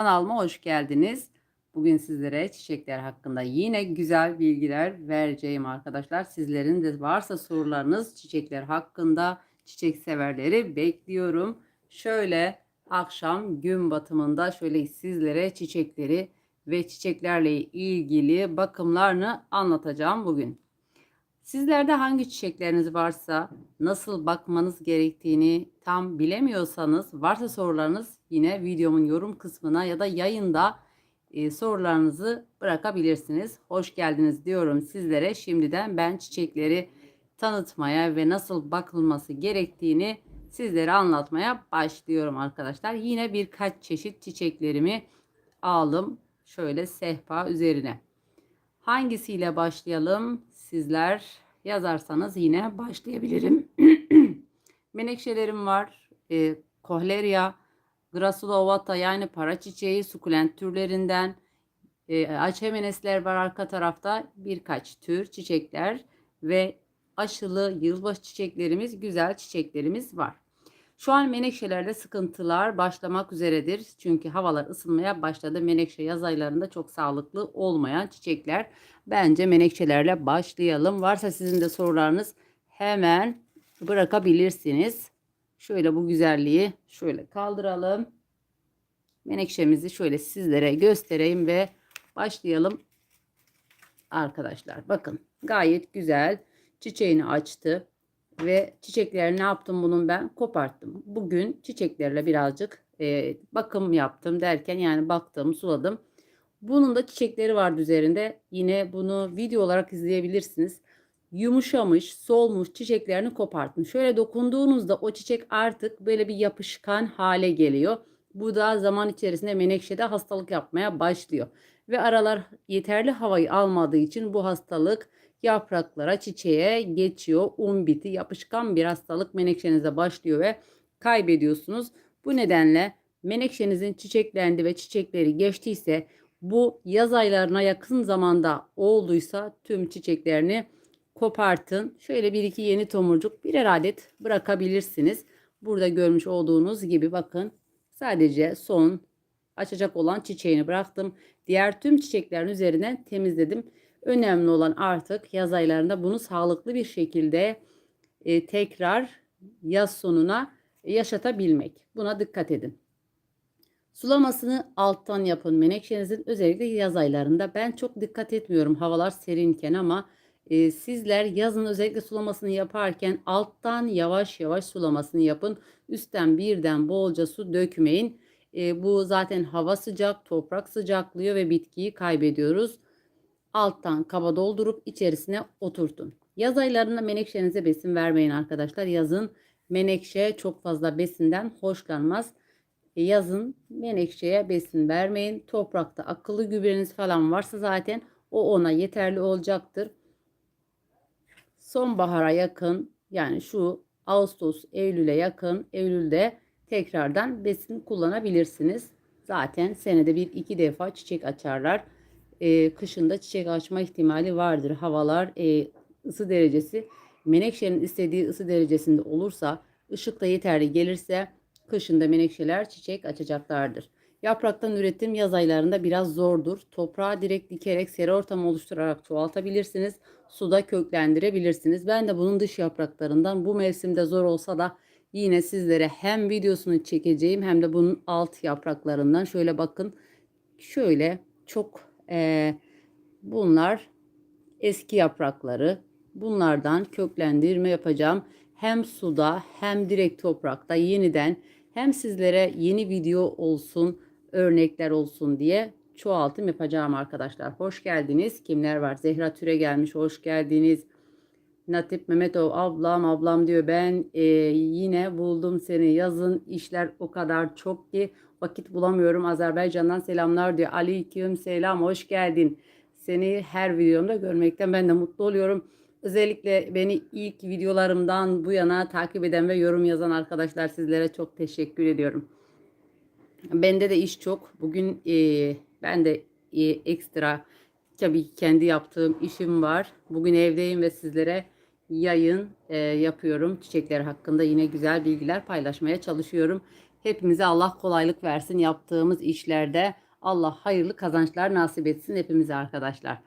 Kanalıma hoş geldiniz. Bugün sizlere çiçekler hakkında yine güzel bilgiler vereceğim arkadaşlar. Sizlerin de varsa sorularınız çiçekler hakkında çiçek severleri bekliyorum. Şöyle akşam gün batımında şöyle sizlere çiçekleri ve çiçeklerle ilgili bakımlarını anlatacağım bugün. Sizlerde hangi çiçekleriniz varsa, nasıl bakmanız gerektiğini tam bilemiyorsanız, varsa sorularınız yine videomun yorum kısmına ya da yayında e, sorularınızı bırakabilirsiniz. Hoş geldiniz diyorum sizlere. Şimdiden ben çiçekleri tanıtmaya ve nasıl bakılması gerektiğini sizlere anlatmaya başlıyorum arkadaşlar. Yine birkaç çeşit çiçeklerimi aldım şöyle sehpa üzerine. Hangisiyle başlayalım? Sizler yazarsanız yine başlayabilirim. Menekşelerim var. E, Kohleria, Gracula ovata yani para çiçeği, sukulent türlerinden. E, Açemenesler var arka tarafta. Birkaç tür çiçekler ve aşılı yılbaşı çiçeklerimiz, güzel çiçeklerimiz var. Şu an menekşelerde sıkıntılar başlamak üzeredir. Çünkü havalar ısınmaya başladı. Menekşe yaz aylarında çok sağlıklı olmayan çiçekler. Bence menekşelerle başlayalım. Varsa sizin de sorularınız hemen bırakabilirsiniz. Şöyle bu güzelliği şöyle kaldıralım. Menekşemizi şöyle sizlere göstereyim ve başlayalım. Arkadaşlar bakın gayet güzel çiçeğini açtı ve çiçekleri ne yaptım bunun ben koparttım. Bugün çiçeklerle birazcık e, bakım yaptım derken yani baktım suladım. Bunun da çiçekleri vardı üzerinde. Yine bunu video olarak izleyebilirsiniz. Yumuşamış, solmuş çiçeklerini koparttım. Şöyle dokunduğunuzda o çiçek artık böyle bir yapışkan hale geliyor. Bu da zaman içerisinde menekşede hastalık yapmaya başlıyor. Ve aralar yeterli havayı almadığı için bu hastalık yapraklara, çiçeğe geçiyor. Un biti, yapışkan bir hastalık menekşenize başlıyor ve kaybediyorsunuz. Bu nedenle menekşenizin çiçeklendi ve çiçekleri geçtiyse bu yaz aylarına yakın zamanda olduysa tüm çiçeklerini kopartın. Şöyle bir iki yeni tomurcuk birer adet bırakabilirsiniz. Burada görmüş olduğunuz gibi bakın sadece son açacak olan çiçeğini bıraktım. Diğer tüm çiçeklerin üzerinden temizledim. Önemli olan artık yaz aylarında bunu sağlıklı bir şekilde e, tekrar yaz sonuna yaşatabilmek. Buna dikkat edin. Sulamasını alttan yapın menekşenizin özellikle yaz aylarında. Ben çok dikkat etmiyorum havalar serinken ama e, sizler yazın özellikle sulamasını yaparken alttan yavaş yavaş sulamasını yapın. Üstten birden bolca su dökmeyin. E, bu zaten hava sıcak, toprak sıcaklıyor ve bitkiyi kaybediyoruz alttan kaba doldurup içerisine oturtun. Yaz aylarında menekşenize besin vermeyin arkadaşlar. Yazın menekşe çok fazla besinden hoşlanmaz. E, yazın menekşeye besin vermeyin. Toprakta akıllı gübreniz falan varsa zaten o ona yeterli olacaktır. Sonbahara yakın yani şu Ağustos, Eylül'e yakın Eylül'de tekrardan besin kullanabilirsiniz. Zaten senede bir iki defa çiçek açarlar e, kışında çiçek açma ihtimali vardır. Havalar e, ısı derecesi menekşenin istediği ısı derecesinde olursa ışık da yeterli gelirse kışında menekşeler çiçek açacaklardır. Yapraktan üretim yaz aylarında biraz zordur. Toprağa direkt dikerek seri ortam oluşturarak çoğaltabilirsiniz. Suda köklendirebilirsiniz. Ben de bunun dış yapraklarından bu mevsimde zor olsa da yine sizlere hem videosunu çekeceğim hem de bunun alt yapraklarından şöyle bakın. Şöyle çok e, bunlar eski yaprakları. Bunlardan köklendirme yapacağım. Hem suda hem direkt toprakta yeniden hem sizlere yeni video olsun, örnekler olsun diye çoğaltım yapacağım arkadaşlar. Hoş geldiniz. Kimler var? Zehra Türe gelmiş. Hoş geldiniz. Natip Mehmetov ablam ablam diyor ben e, yine buldum seni yazın işler o kadar çok ki vakit bulamıyorum. Azerbaycan'dan selamlar diyor. Aleyküm selam hoş geldin. Seni her videomda görmekten ben de mutlu oluyorum. Özellikle beni ilk videolarımdan bu yana takip eden ve yorum yazan arkadaşlar sizlere çok teşekkür ediyorum. Bende de iş çok. Bugün e, ben de e, ekstra tabii kendi yaptığım işim var. Bugün evdeyim ve sizlere yayın e, yapıyorum. Çiçekler hakkında yine güzel bilgiler paylaşmaya çalışıyorum. Hepimize Allah kolaylık versin yaptığımız işlerde. Allah hayırlı kazançlar nasip etsin hepimize arkadaşlar.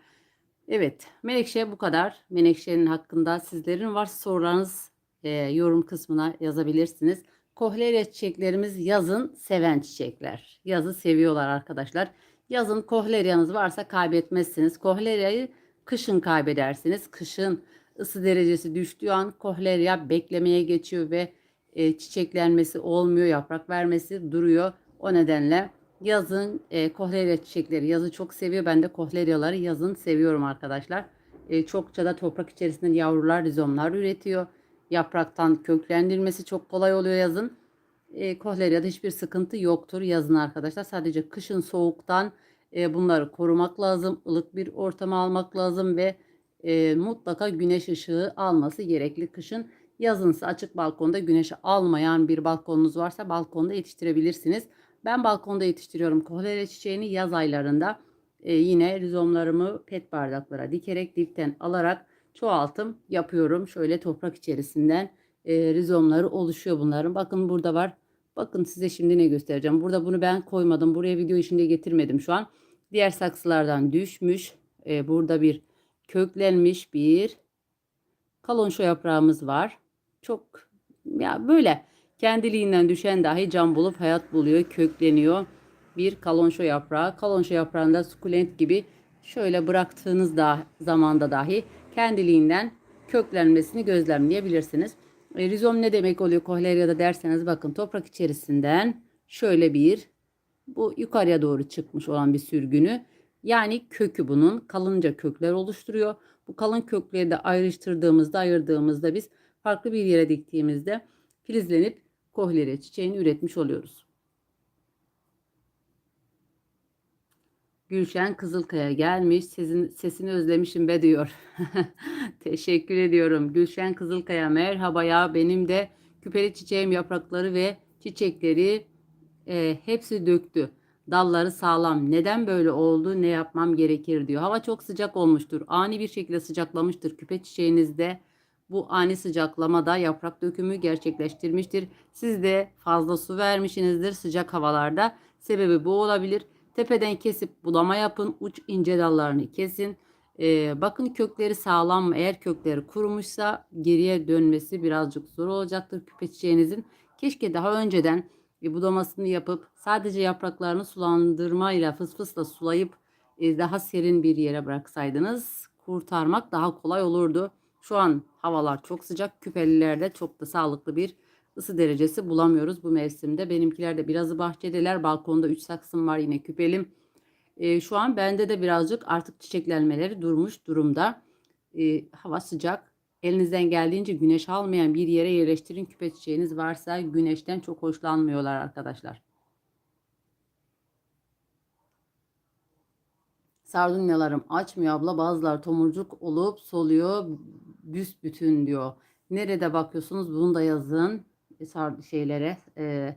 Evet, Menekşe bu kadar. Menekşe'nin hakkında sizlerin varsa sorularınız e, yorum kısmına yazabilirsiniz. Kohlerya çiçeklerimiz yazın seven çiçekler. Yazı seviyorlar arkadaşlar. Yazın kohleryanız varsa kaybetmezsiniz. Kohleryayı kışın kaybedersiniz. Kışın ısı derecesi düştüğü an kohlerya beklemeye geçiyor ve e, çiçeklenmesi olmuyor, yaprak vermesi duruyor. O nedenle yazın e, kohlerya çiçekleri yazı çok seviyor. Ben de kohleryaları yazın seviyorum arkadaşlar. E, çokça da toprak içerisinde yavrular, rizomlar üretiyor. Yapraktan köklendirmesi çok kolay oluyor yazın. E, kohleryada hiçbir sıkıntı yoktur yazın arkadaşlar. Sadece kışın soğuktan e, bunları korumak lazım. ılık bir ortama almak lazım ve e, mutlaka güneş ışığı alması gerekli kışın. Yazınsa açık balkonda güneş almayan bir balkonunuz varsa balkonda yetiştirebilirsiniz. Ben balkonda yetiştiriyorum kohlerya çiçeğini yaz aylarında. E, yine rizomlarımı pet bardaklara dikerek dipten alarak çoğaltım yapıyorum. Şöyle toprak içerisinden e, rizomları oluşuyor bunların. Bakın burada var. Bakın size şimdi ne göstereceğim. Burada bunu ben koymadım. Buraya video içinde getirmedim şu an. Diğer saksılardan düşmüş. E, burada bir köklenmiş bir kalonşo yaprağımız var. Çok ya böyle kendiliğinden düşen dahi can bulup hayat buluyor, kökleniyor. Bir kalonşo yaprağı. Kalonşo yaprağında sukulent gibi şöyle bıraktığınız da zamanda dahi kendiliğinden köklenmesini gözlemleyebilirsiniz. E, rizom ne demek oluyor kohleryada derseniz bakın toprak içerisinden şöyle bir bu yukarıya doğru çıkmış olan bir sürgünü yani kökü bunun kalınca kökler oluşturuyor. Bu kalın kökleri de ayrıştırdığımızda ayırdığımızda biz farklı bir yere diktiğimizde filizlenip kohlerya çiçeğini üretmiş oluyoruz. Gülşen Kızılkaya gelmiş. Sizin sesini özlemişim be diyor. Teşekkür ediyorum. Gülşen Kızılkaya merhaba ya benim de küpeli çiçeğim yaprakları ve çiçekleri e, hepsi döktü. Dalları sağlam. Neden böyle oldu? Ne yapmam gerekir diyor. Hava çok sıcak olmuştur. Ani bir şekilde sıcaklamıştır. Küpe çiçeğinizde bu ani sıcaklamada yaprak dökümü gerçekleştirmiştir. Siz de fazla su vermişsinizdir sıcak havalarda. Sebebi bu olabilir. Tepeden kesip budama yapın. Uç ince dallarını kesin. Ee, bakın kökleri sağlam mı? Eğer kökleri kurumuşsa geriye dönmesi birazcık zor olacaktır küpe çiçeğinizin. Keşke daha önceden e, budamasını yapıp sadece yapraklarını sulandırmayla fısfısla sulayıp e, daha serin bir yere bıraksaydınız kurtarmak daha kolay olurdu. Şu an havalar çok sıcak. Küpelilerde çok da sağlıklı bir ısı derecesi bulamıyoruz bu mevsimde. Benimkiler de birazı bahçedeler. Balkonda 3 saksım var yine küpelim. E, şu an bende de birazcık artık çiçeklenmeleri durmuş durumda. E, hava sıcak. Elinizden geldiğince güneş almayan bir yere yerleştirin. Küpe çiçeğiniz varsa güneşten çok hoşlanmıyorlar arkadaşlar. Sardunyalarım açmıyor abla. Bazılar tomurcuk olup soluyor. Büsbütün diyor. Nerede bakıyorsunuz? Bunu da yazın. E, şeylere. E,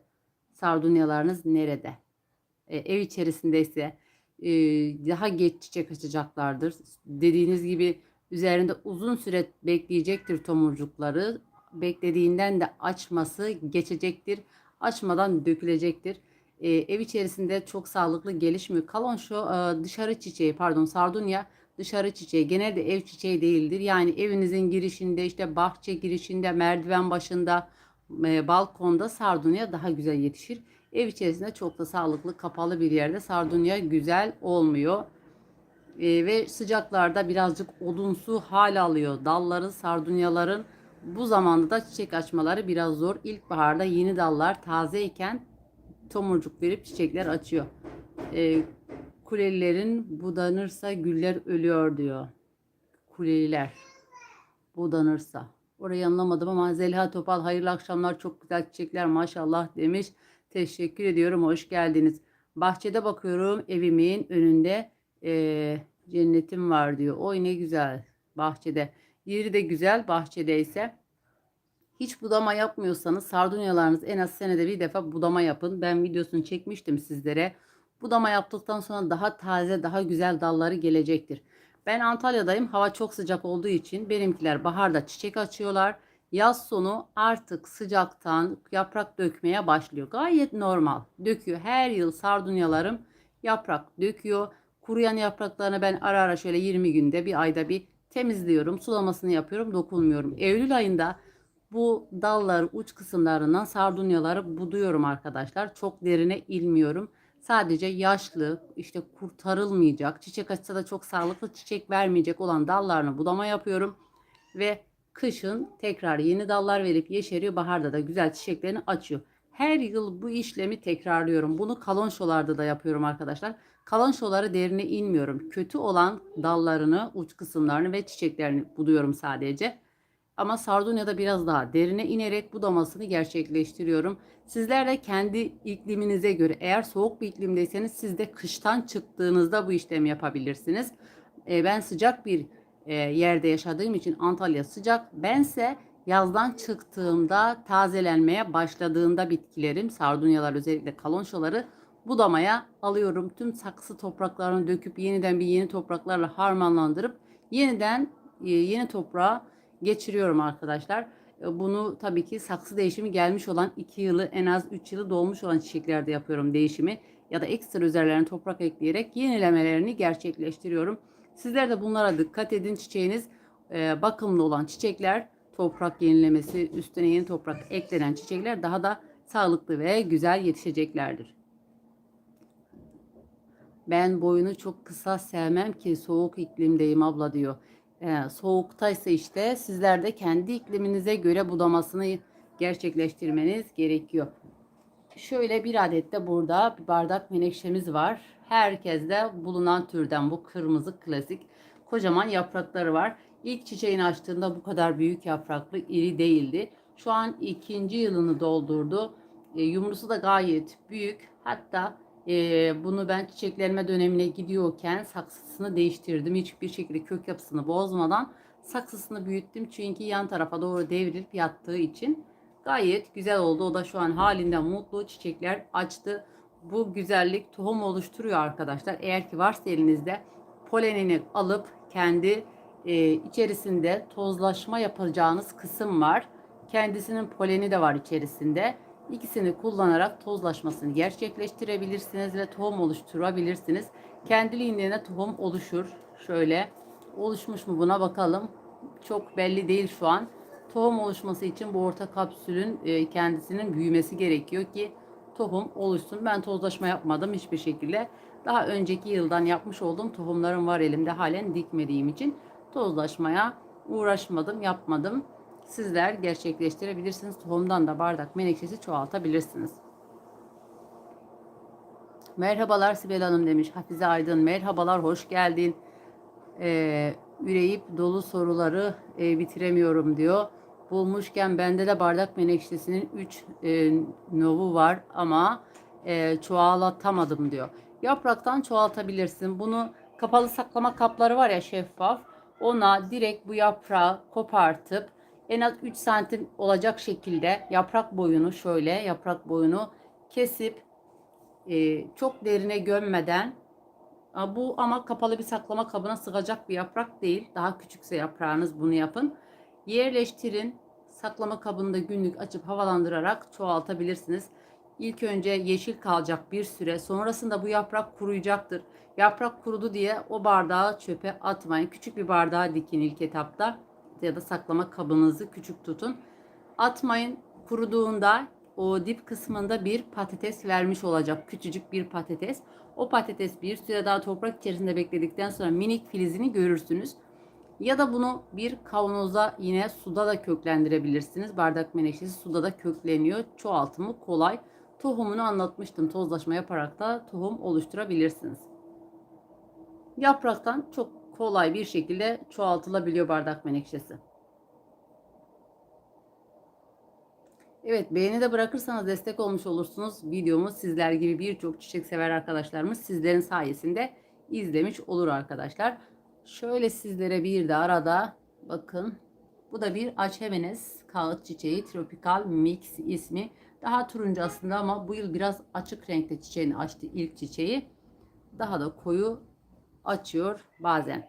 sardunyalarınız nerede? E, ev içerisindeyse e, daha geç çiçek açacaklardır. Dediğiniz gibi üzerinde uzun süre bekleyecektir tomurcukları. Beklediğinden de açması geçecektir. Açmadan dökülecektir. Ee, ev içerisinde çok sağlıklı gelişmiyor. Kalon şu e, dışarı çiçeği pardon sardunya dışarı çiçeği genelde ev çiçeği değildir. Yani evinizin girişinde işte bahçe girişinde merdiven başında e, balkonda sardunya daha güzel yetişir. Ev içerisinde çok da sağlıklı kapalı bir yerde sardunya güzel olmuyor. E, ve sıcaklarda birazcık odunsu hal alıyor. Dalları sardunyaların bu zamanda da çiçek açmaları biraz zor. İlkbaharda yeni dallar tazeyken tomurcuk verip çiçekler açıyor. E, kulelilerin budanırsa güller ölüyor diyor. Kuleliler budanırsa. Orayı anlamadım ama Zeliha Topal hayırlı akşamlar çok güzel çiçekler maşallah demiş. Teşekkür ediyorum hoş geldiniz. Bahçede bakıyorum evimin önünde e, cennetim var diyor. Oy ne güzel bahçede. Yeri de güzel bahçedeyse. Hiç budama yapmıyorsanız sardunyalarınız en az senede bir defa budama yapın. Ben videosunu çekmiştim sizlere. Budama yaptıktan sonra daha taze, daha güzel dalları gelecektir. Ben Antalya'dayım. Hava çok sıcak olduğu için benimkiler baharda çiçek açıyorlar. Yaz sonu artık sıcaktan yaprak dökmeye başlıyor. Gayet normal. Döküyor. Her yıl sardunyalarım yaprak döküyor. Kuruyan yapraklarını ben ara ara şöyle 20 günde bir ayda bir temizliyorum. Sulamasını yapıyorum. Dokunmuyorum. Eylül ayında bu dallar uç kısımlarından sardunyaları buduyorum arkadaşlar. Çok derine ilmiyorum. Sadece yaşlı, işte kurtarılmayacak, çiçek açsa da çok sağlıklı çiçek vermeyecek olan dallarını budama yapıyorum. Ve kışın tekrar yeni dallar verip yeşeriyor. Baharda da güzel çiçeklerini açıyor. Her yıl bu işlemi tekrarlıyorum. Bunu kalonşolarda da yapıyorum arkadaşlar. Kalonşoları derine inmiyorum. Kötü olan dallarını, uç kısımlarını ve çiçeklerini buduyorum sadece. Ama Sardunya'da biraz daha derine inerek budamasını gerçekleştiriyorum. Sizler de kendi ikliminize göre eğer soğuk bir iklimdeyseniz siz de kıştan çıktığınızda bu işlemi yapabilirsiniz. E, ben sıcak bir e, yerde yaşadığım için Antalya sıcak. Bense yazdan çıktığımda tazelenmeye başladığında bitkilerim, sardunyalar özellikle kalonşaları budamaya alıyorum. Tüm saksı topraklarını döküp yeniden bir yeni topraklarla harmanlandırıp yeniden e, yeni toprağa geçiriyorum arkadaşlar. E, bunu tabii ki saksı değişimi gelmiş olan 2 yılı en az 3 yılı dolmuş olan çiçeklerde yapıyorum değişimi. Ya da ekstra üzerlerine toprak ekleyerek yenilemelerini gerçekleştiriyorum. Sizler de bunlara dikkat edin. Çiçeğiniz e, bakımlı olan çiçekler toprak yenilemesi üstüne yeni toprak eklenen çiçekler daha da sağlıklı ve güzel yetişeceklerdir. Ben boyunu çok kısa sevmem ki soğuk iklimdeyim abla diyor. Ee, soğuktaysa işte sizler de kendi ikliminize göre budamasını gerçekleştirmeniz gerekiyor. Şöyle bir adet de burada bir bardak menekşemiz var. Herkeste bulunan türden bu kırmızı klasik kocaman yaprakları var. İlk çiçeğini açtığında bu kadar büyük yapraklı iri değildi. Şu an ikinci yılını doldurdu. E, yumrusu da gayet büyük. Hatta e, bunu ben çiçeklenme dönemine gidiyorken saksısını değiştirdim. Hiçbir şekilde kök yapısını bozmadan saksısını büyüttüm. Çünkü yan tarafa doğru devrilip yattığı için gayet güzel oldu. O da şu an halinden mutlu. Çiçekler açtı. Bu güzellik tohum oluşturuyor arkadaşlar. Eğer ki varsa elinizde polenini alıp kendi e, içerisinde tozlaşma yapacağınız kısım var. Kendisinin poleni de var içerisinde. İkisini kullanarak tozlaşmasını gerçekleştirebilirsiniz ve tohum oluşturabilirsiniz. Kendiliğinden tohum oluşur. Şöyle oluşmuş mu buna bakalım. Çok belli değil şu an. Tohum oluşması için bu orta kapsülün e, kendisinin büyümesi gerekiyor ki tohum oluşsun. Ben tozlaşma yapmadım hiçbir şekilde. Daha önceki yıldan yapmış olduğum tohumlarım var elimde halen dikmediğim için tozlaşmaya uğraşmadım, yapmadım sizler gerçekleştirebilirsiniz. Tohumdan da bardak menekşesi çoğaltabilirsiniz. Merhabalar Sibel Hanım demiş. Hafize Aydın merhabalar hoş geldin. Ee, üreyip dolu soruları e, bitiremiyorum diyor. Bulmuşken bende de bardak menekşesinin 3 e, novu var ama e, çoğaltamadım diyor. Yapraktan çoğaltabilirsin. Bunu kapalı saklama kapları var ya şeffaf. Ona direkt bu yaprağı kopartıp en az 3 santim olacak şekilde yaprak boyunu şöyle yaprak boyunu kesip e, çok derine gömmeden bu ama kapalı bir saklama kabına sığacak bir yaprak değil. Daha küçükse yaprağınız bunu yapın. Yerleştirin. Saklama kabında günlük açıp havalandırarak çoğaltabilirsiniz. İlk önce yeşil kalacak bir süre. Sonrasında bu yaprak kuruyacaktır. Yaprak kurudu diye o bardağı çöpe atmayın. Küçük bir bardağa dikin ilk etapta ya da saklama kabınızı küçük tutun. Atmayın. Kuruduğunda o dip kısmında bir patates vermiş olacak. Küçücük bir patates. O patates bir süre daha toprak içerisinde bekledikten sonra minik filizini görürsünüz. Ya da bunu bir kavanoza yine suda da köklendirebilirsiniz. Bardak menekşesi suda da kökleniyor. Çoğaltımı kolay. Tohumunu anlatmıştım. Tozlaşma yaparak da tohum oluşturabilirsiniz. Yapraktan çok kolay bir şekilde çoğaltılabiliyor bardak menekşesi. Evet beğeni de bırakırsanız destek olmuş olursunuz. Videomu sizler gibi birçok çiçek sever arkadaşlarımız sizlerin sayesinde izlemiş olur arkadaşlar. Şöyle sizlere bir de arada bakın. Bu da bir Açhemenes kağıt çiçeği Tropical Mix ismi. Daha turuncu aslında ama bu yıl biraz açık renkte çiçeğini açtı ilk çiçeği. Daha da koyu açıyor bazen.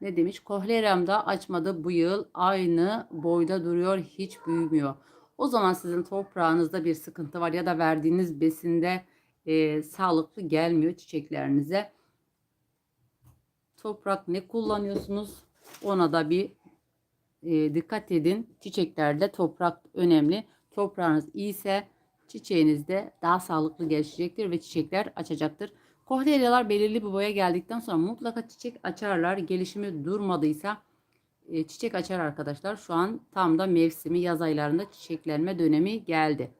Ne demiş? Kohleramda açmadı bu yıl aynı boyda duruyor hiç büyümüyor. O zaman sizin toprağınızda bir sıkıntı var ya da verdiğiniz besinde e, sağlıklı gelmiyor çiçeklerinize. Toprak ne kullanıyorsunuz? Ona da bir e, dikkat edin. Çiçeklerde toprak önemli. Toprağınız iyiyse çiçeğiniz de daha sağlıklı gelişecektir ve çiçekler açacaktır. Kohleryalar belirli bir boya geldikten sonra mutlaka çiçek açarlar. Gelişimi durmadıysa e, çiçek açar arkadaşlar. Şu an tam da mevsimi yaz aylarında çiçeklenme dönemi geldi.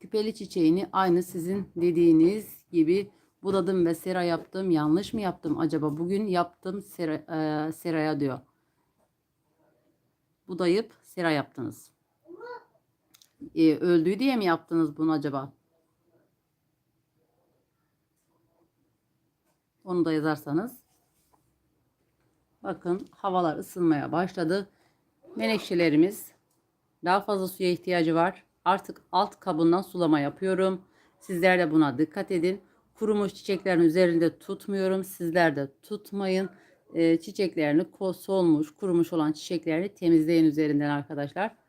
Küpeli çiçeğini aynı sizin dediğiniz gibi budadım ve sera yaptım. Yanlış mı yaptım acaba? Bugün yaptım sera, e, seraya diyor. Budayıp sera yaptınız. E, öldüğü diye mi yaptınız bunu acaba? Onu da yazarsanız. Bakın havalar ısınmaya başladı. Menekşelerimiz daha fazla suya ihtiyacı var. Artık alt kabından sulama yapıyorum. Sizler de buna dikkat edin. Kurumuş çiçeklerin üzerinde tutmuyorum. Sizler de tutmayın. Ee, çiçeklerini solmuş, kurumuş olan çiçeklerini temizleyin üzerinden arkadaşlar.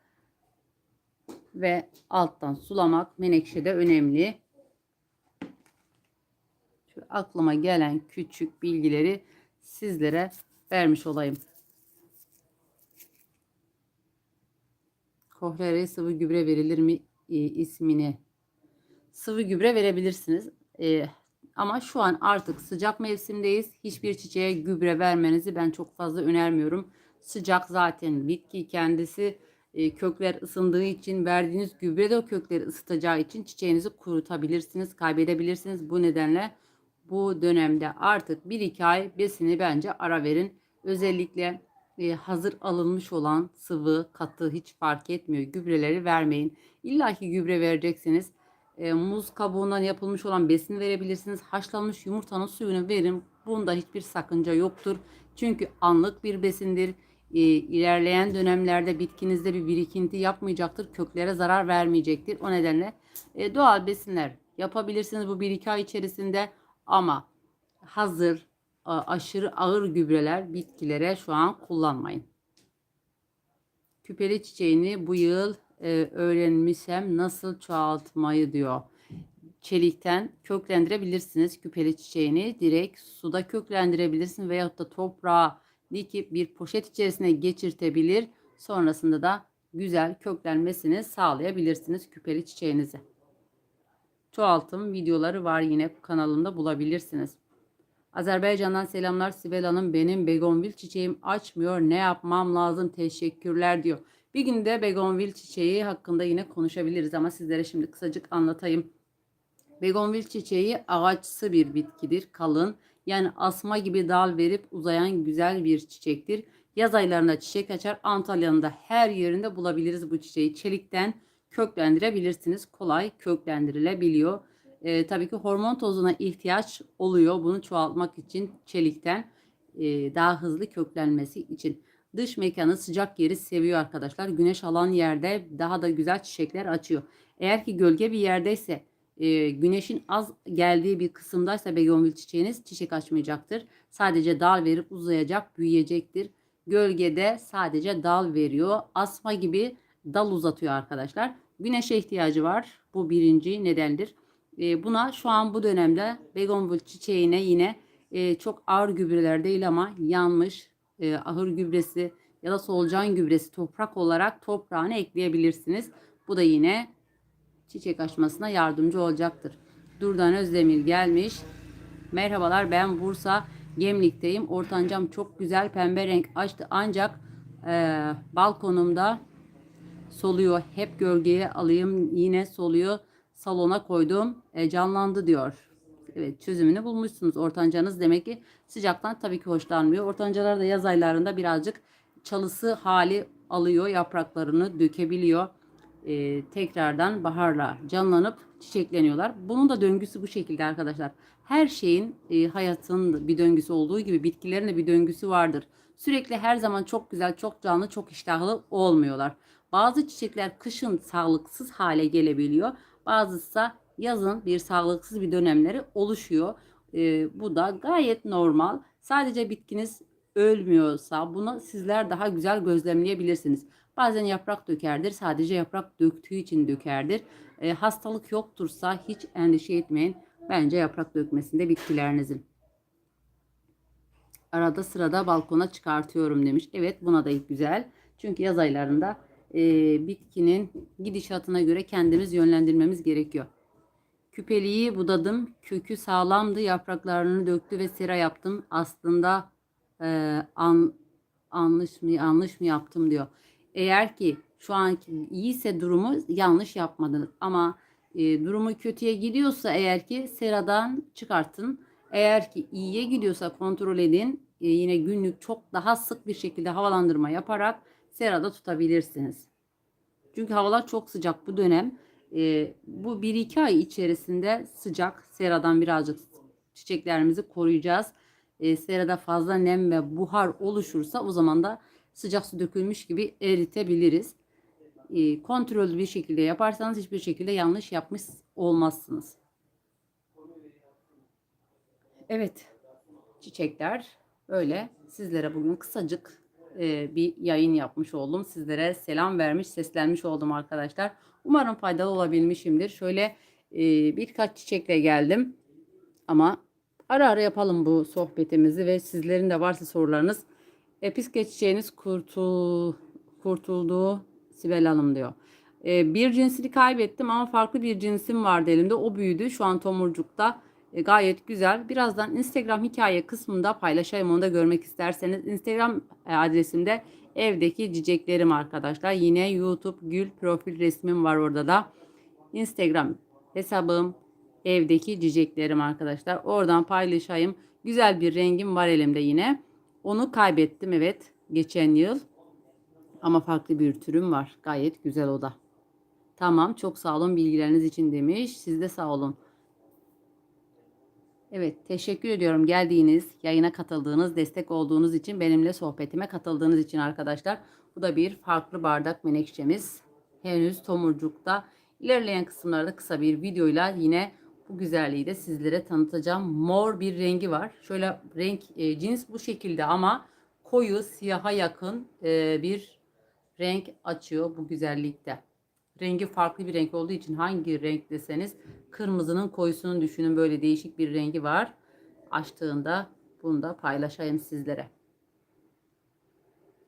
Ve alttan sulamak menekşede önemli. Şu aklıma gelen küçük bilgileri sizlere vermiş olayım. Kohrere sıvı gübre verilir mi e, ismini? Sıvı gübre verebilirsiniz. E, ama şu an artık sıcak mevsimdeyiz. Hiçbir çiçeğe gübre vermenizi ben çok fazla önermiyorum. Sıcak zaten bitki kendisi e, kökler ısındığı için verdiğiniz gübre de o kökleri ısıtacağı için çiçeğinizi kurutabilirsiniz, kaybedebilirsiniz. Bu nedenle bu dönemde artık 1-2 ay besini bence ara verin. Özellikle e, hazır alınmış olan sıvı, katı hiç fark etmiyor. Gübreleri vermeyin. İlla ki gübre vereceksiniz. E, muz kabuğundan yapılmış olan besin verebilirsiniz. Haşlanmış yumurtanın suyunu verin. Bunda hiçbir sakınca yoktur. Çünkü anlık bir besindir. E, ilerleyen dönemlerde bitkinizde bir birikinti yapmayacaktır. Köklere zarar vermeyecektir. O nedenle e, doğal besinler yapabilirsiniz bu 1-2 ay içerisinde. Ama hazır aşırı ağır gübreler bitkilere şu an kullanmayın. Küpeli çiçeğini bu yıl e, öğrenmişsem nasıl çoğaltmayı diyor. Çelikten köklendirebilirsiniz küpeli çiçeğini. Direkt suda köklendirebilirsiniz veyahut da toprağa dikip bir poşet içerisine geçirtebilir. Sonrasında da güzel köklenmesini sağlayabilirsiniz küpeli çiçeğinizi. Çoğaltım videoları var yine kanalımda bulabilirsiniz. Azerbaycan'dan selamlar Sibel Hanım. Benim begonvil çiçeğim açmıyor. Ne yapmam lazım? Teşekkürler diyor. Bir günde begonvil çiçeği hakkında yine konuşabiliriz ama sizlere şimdi kısacık anlatayım. Begonvil çiçeği ağaçsı bir bitkidir. Kalın yani asma gibi dal verip uzayan güzel bir çiçektir. Yaz aylarında çiçek açar. Antalya'nın da her yerinde bulabiliriz bu çiçeği. Çelikten köklendirebilirsiniz. Kolay köklendirilebiliyor. E, tabii ki hormon tozuna ihtiyaç oluyor. Bunu çoğaltmak için çelikten e, daha hızlı köklenmesi için. Dış mekanı sıcak yeri seviyor arkadaşlar. Güneş alan yerde daha da güzel çiçekler açıyor. Eğer ki gölge bir yerdeyse e, güneşin az geldiği bir kısımdaysa begonvil çiçeğiniz çiçek açmayacaktır. Sadece dal verip uzayacak, büyüyecektir. Gölgede sadece dal veriyor. Asma gibi dal uzatıyor arkadaşlar. Güneşe ihtiyacı var. Bu birinci nedendir. E, buna şu an bu dönemde begonvil çiçeğine yine e, çok ağır gübreler değil ama yanmış e, ahır gübresi ya da solucan gübresi toprak olarak toprağını ekleyebilirsiniz. Bu da yine çiçek açmasına yardımcı olacaktır. Durdan Özdemir gelmiş. Merhabalar ben Bursa Gemlik'teyim. Ortancam çok güzel pembe renk açtı ancak e, balkonumda soluyor. Hep gölgeye alayım yine soluyor salona koydum e, canlandı diyor. Evet çözümünü bulmuşsunuz. Ortancanız demek ki sıcaktan tabii ki hoşlanmıyor. Ortancalar da yaz aylarında birazcık çalısı hali alıyor. Yapraklarını dökebiliyor. E, tekrardan baharla canlanıp çiçekleniyorlar. Bunun da döngüsü bu şekilde arkadaşlar. Her şeyin e, hayatın bir döngüsü olduğu gibi bitkilerin de bir döngüsü vardır. Sürekli her zaman çok güzel, çok canlı, çok iştahlı olmuyorlar. Bazı çiçekler kışın sağlıksız hale gelebiliyor. Bazısı yazın bir sağlıksız bir dönemleri oluşuyor. E, bu da gayet normal. Sadece bitkiniz ölmüyorsa bunu sizler daha güzel gözlemleyebilirsiniz. Bazen yaprak dökerdir. Sadece yaprak döktüğü için dökerdir. E, hastalık yoktursa hiç endişe etmeyin. Bence yaprak dökmesinde bitkilerinizin. Arada sırada balkona çıkartıyorum demiş. Evet buna da güzel. Çünkü yaz aylarında e, bitkinin gidişatına göre kendimiz yönlendirmemiz gerekiyor. Küpeliği budadım. Kökü sağlamdı. Yapraklarını döktü ve sera yaptım. Aslında e, an, yanlış mı yanlış mı yaptım diyor. Eğer ki şu anki iyiyse durumu yanlış yapmadınız. Ama e, durumu kötüye gidiyorsa eğer ki seradan çıkartın. Eğer ki iyiye gidiyorsa kontrol edin. E, yine günlük çok daha sık bir şekilde havalandırma yaparak serada tutabilirsiniz. Çünkü havalar çok sıcak bu dönem. E, bu 1-2 ay içerisinde sıcak seradan birazcık çiçeklerimizi koruyacağız. E, serada fazla nem ve buhar oluşursa o zaman da sıcak su dökülmüş gibi eritebiliriz. E, kontrollü bir şekilde yaparsanız hiçbir şekilde yanlış yapmış olmazsınız. Evet çiçekler böyle sizlere bugün kısacık e, bir yayın yapmış oldum. Sizlere selam vermiş, seslenmiş oldum arkadaşlar. Umarım faydalı olabilmişimdir. Şöyle e, birkaç çiçekle geldim. Ama ara ara yapalım bu sohbetimizi ve sizlerin de varsa sorularınız. Episke çiçeğiniz kurtul, kurtulduğu Sibel Hanım diyor. E, bir cinsini kaybettim ama farklı bir cinsim vardı elimde. O büyüdü. Şu an tomurcukta. E, gayet güzel. Birazdan Instagram hikaye kısmında paylaşayım onu da görmek isterseniz. Instagram e, adresimde evdeki ciceklerim arkadaşlar. Yine YouTube gül profil resmim var orada da. Instagram hesabım evdeki ciceklerim arkadaşlar. Oradan paylaşayım. Güzel bir rengim var elimde yine. Onu kaybettim evet geçen yıl. Ama farklı bir türüm var. Gayet güzel o da. Tamam çok sağ olun bilgileriniz için demiş. Siz de sağ olun. Evet, teşekkür ediyorum geldiğiniz, yayına katıldığınız, destek olduğunuz için, benimle sohbetime katıldığınız için arkadaşlar. Bu da bir farklı bardak menekşemiz. Henüz tomurcukta. İlerleyen kısımlarda kısa bir videoyla yine bu güzelliği de sizlere tanıtacağım. Mor bir rengi var. Şöyle renk e, cins bu şekilde ama koyu siyaha yakın e, bir renk açıyor bu güzellikte. Rengi farklı bir renk olduğu için hangi renk deseniz kırmızının koyusunu düşünün böyle değişik bir rengi var. Açtığında bunu da paylaşayım sizlere.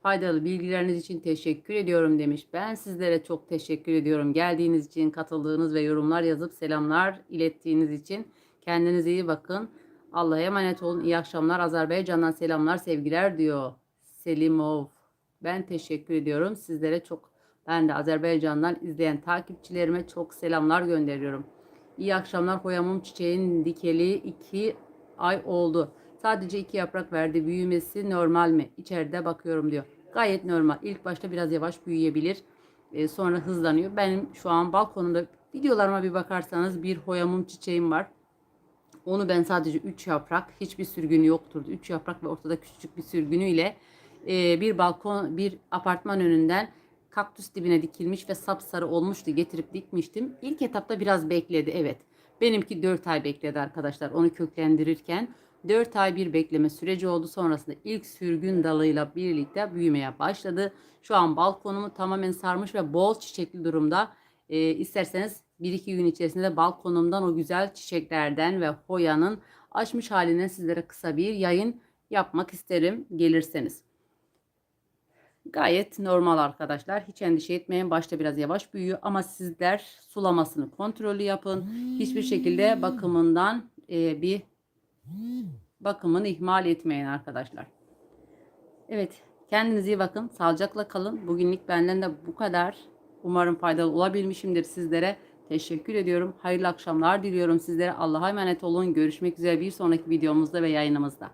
Faydalı bilgileriniz için teşekkür ediyorum demiş. Ben sizlere çok teşekkür ediyorum. Geldiğiniz için, katıldığınız ve yorumlar yazıp selamlar ilettiğiniz için. Kendinize iyi bakın. Allah'a emanet olun. İyi akşamlar. Azerbaycan'dan selamlar, sevgiler diyor. Selimov. Ben teşekkür ediyorum. Sizlere çok ben de Azerbaycan'dan izleyen takipçilerime çok selamlar gönderiyorum. İyi akşamlar. Koyamım çiçeğin dikeli 2 ay oldu. Sadece iki yaprak verdi. Büyümesi normal mi? İçeride bakıyorum diyor. Gayet normal. İlk başta biraz yavaş büyüyebilir. Ee, sonra hızlanıyor. Benim şu an balkonumda videolarıma bir bakarsanız bir hoyamum çiçeğim var. Onu ben sadece 3 yaprak, hiçbir sürgünü yoktur. 3 yaprak ve ortada küçücük bir sürgünüyle e, bir balkon, bir apartman önünden kaktüs dibine dikilmiş ve sapsarı olmuştu. Getirip dikmiştim. İlk etapta biraz bekledi evet. Benimki 4 ay bekledi arkadaşlar onu köklendirirken. 4 ay bir bekleme süreci oldu. Sonrasında ilk sürgün dalıyla birlikte büyümeye başladı. Şu an balkonumu tamamen sarmış ve bol çiçekli durumda. Ee, isterseniz 1-2 gün içerisinde de balkonumdan o güzel çiçeklerden ve hoyanın açmış halinden sizlere kısa bir yayın yapmak isterim gelirseniz. Gayet normal arkadaşlar. Hiç endişe etmeyin. Başta biraz yavaş büyüyor ama sizler sulamasını kontrollü yapın. Hiçbir şekilde bakımından e, bir bakımını ihmal etmeyin arkadaşlar. Evet. Kendinize iyi bakın. Sağlıcakla kalın. Bugünlük benden de bu kadar. Umarım faydalı olabilmişimdir sizlere. Teşekkür ediyorum. Hayırlı akşamlar diliyorum sizlere. Allah'a emanet olun. Görüşmek üzere bir sonraki videomuzda ve yayınımızda.